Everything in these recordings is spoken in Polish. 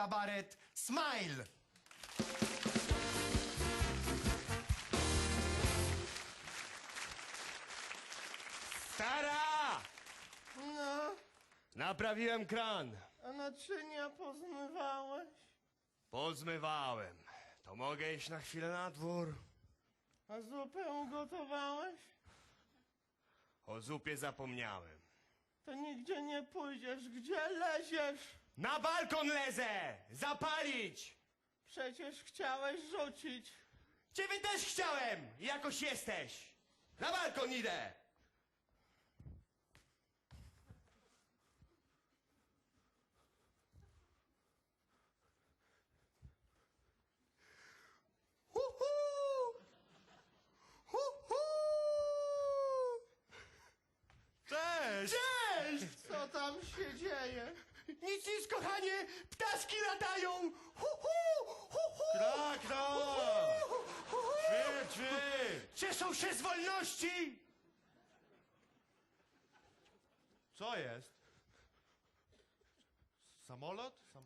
kabaret Smile. Stara! No, Naprawiłem kran. a naczynia pozmywałeś? Pozmywałem. To mogę iść na chwilę na dwór. A zupę ugotowałeś? O zupie zapomniałem. To nigdzie nie pójdziesz. Gdzie leziesz? Na balkon lezę! Zapalić! Przecież chciałeś rzucić. Ciebie też chciałem! Jakoś jesteś! Na balkon idę! Cześć! Cześć! Co tam się dzieje? Nic, kochanie! Ptaszki latają! Hu, hu! Hu, hu! Tak, tak! Ćwir, ćwir! Cieszą się z wolności! Co jest? Samolot? Sam...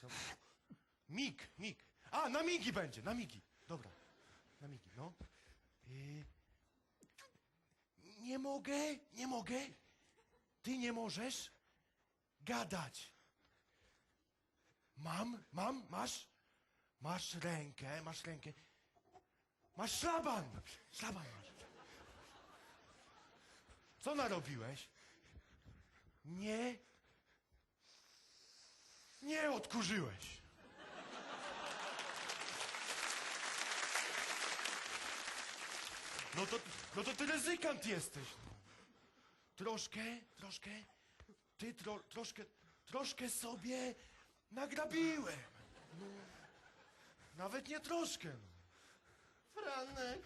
Sam... Mig, mig. A, na migi będzie, na migi. Dobra, na migi, no. Y... Nie mogę, nie mogę. Ty nie możesz gadać. Mam, mam, masz? Masz rękę, masz rękę. Masz szlaban! Szlaban masz. Co narobiłeś? Nie. Nie odkurzyłeś. No to, no to ty ryzykant jesteś. Troszkę, troszkę, ty tro, troszkę, troszkę sobie nagrabiłem. No. Nawet nie troszkę. No. Franek,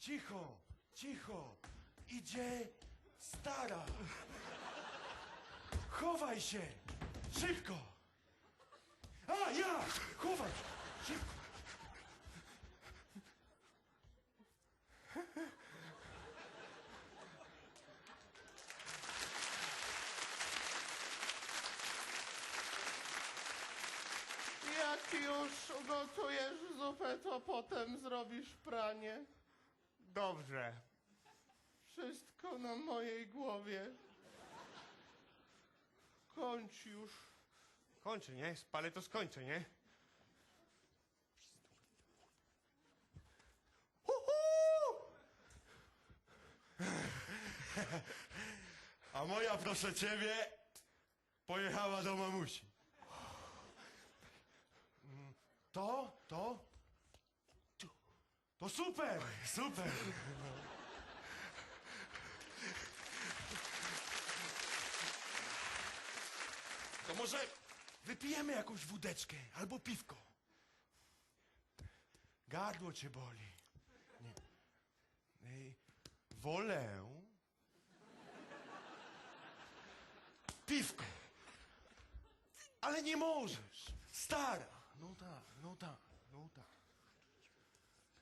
Cicho, cicho. Idzie stara. Chowaj się. Szybko. A, ja! Chowaj się. Szybko. Już ugotujesz zupę, to potem zrobisz pranie. Dobrze. Wszystko na mojej głowie. Kończ już. Kończę, nie? Spalę to skończę, nie? A moja, proszę ciebie, pojechała do mamusi. To, to, to super, super. To może wypijemy jakąś wódeczkę albo piwko. Gardło cię boli. Nie. Ej, wolę piwko. Ale nie możesz. Stara. No tak, no tak, no tak.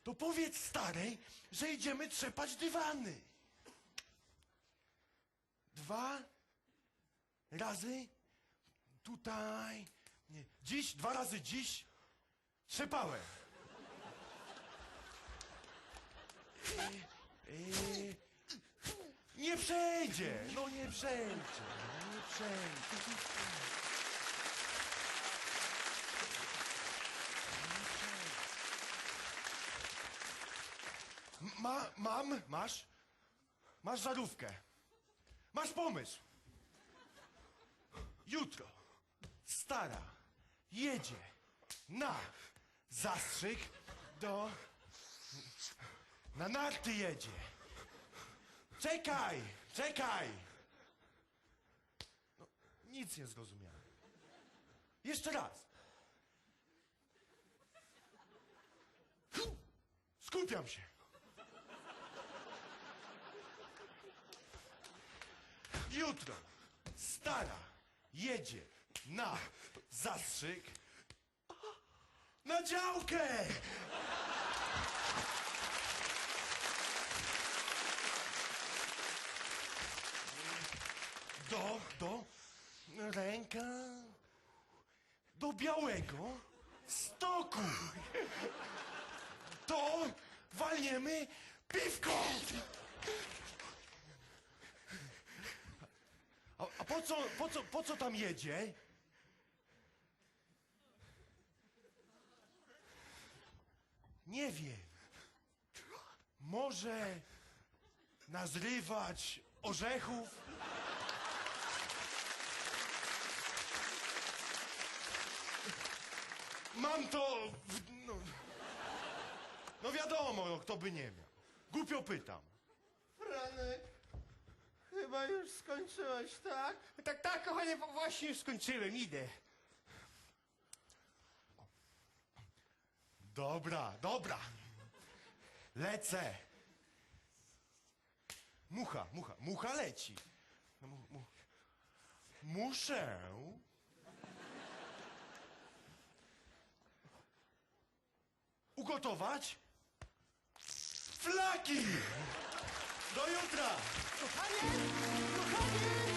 To powiedz starej, że idziemy trzepać dywany. Dwa razy tutaj. Nie. Dziś, dwa razy dziś trzepałem. E, e, nie przejdzie, no nie przejdzie, no nie przejdzie. Ma, mam, masz, masz żarówkę, masz pomysł. Jutro stara jedzie na zastrzyk do... Na narty jedzie. Czekaj, czekaj. No, nic nie zrozumiałem. Jeszcze raz. Skupiam się. Jutro stara jedzie na zastrzyk na działkę. Do, do, ręka, do białego stoku. To walniemy piwko. A, a po, co, po, co, po co tam jedzie? Nie wiem. Może nazrywać orzechów? Mam to. W, no, no wiadomo, kto by nie miał. Głupio pytam. Franek, chyba już skończyłeś, tak? Tak, tak, kochanie, właśnie już skończyłem, idę. Dobra, dobra. Lecę. Mucha, mucha, mucha leci. No, mu. Muszę. Ugotować flaki. Do jutra! Kochanie! Kochanie!